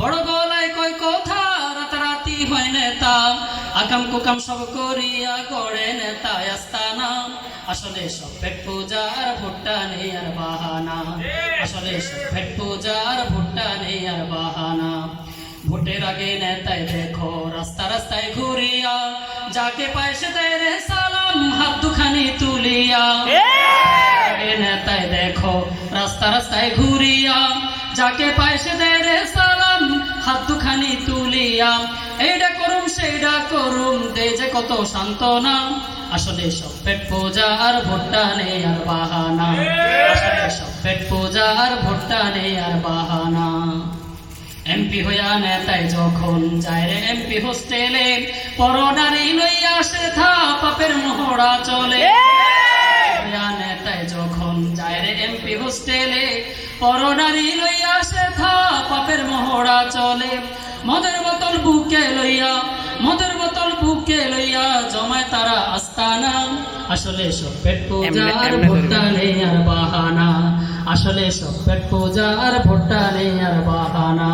বড় গলায় কয় কথা, রাতারাতি হয় নেতা। আকাম কুকাম সব করিয়া গড়ে নেতা আস্তানা। আসলে সব পেট পূজার ভুট্টা নেই আর বাহানা। আসলে সব পেট পূজার ভুট্টা নেই আর বাহানা। ভোটের আগে নেতায় দেখো, রাস্তা রাস্তায় ঘুরিয়া। যাকে পায় সে দেয় রে সালাম, হাত দুখানি তুলিয়া। নেতায় দেখো, রাস্তা রাস্তায় ঘুরিয়া। যাকে পায় সে দেয় রে সালাম তুলিয়া এইটা করুম সেইটা করুম দে যে কত সান্ত্বনা। আসলে সব পেট পূজা আর ভুট্টা নেই আর বাহানা। আসলে সব পেট পূজা আর ভুট্টা নেই আর বাহানা। এমপি হইয়া নেতায় যখন যায় রে এমপি হোস্টেলে পরনারী লইয়া সে থা পাপের মোহরা চলে। নেতায় যখন যায় রে এমপি হোস্টেলে পরনারী লইয়া সে থা পাপের মোহরা চলে। মদের বোতল বুকে লইয়া মদের বোতল বুকে লইয়া জমায় তারা আস্তানা। আসলে সব পেট পূজা আর ভোটটা ভুট্টা নেই আর বাহানা। আসলে সব পেট পূজা আর ভুট্টা নেই আর বাহানা।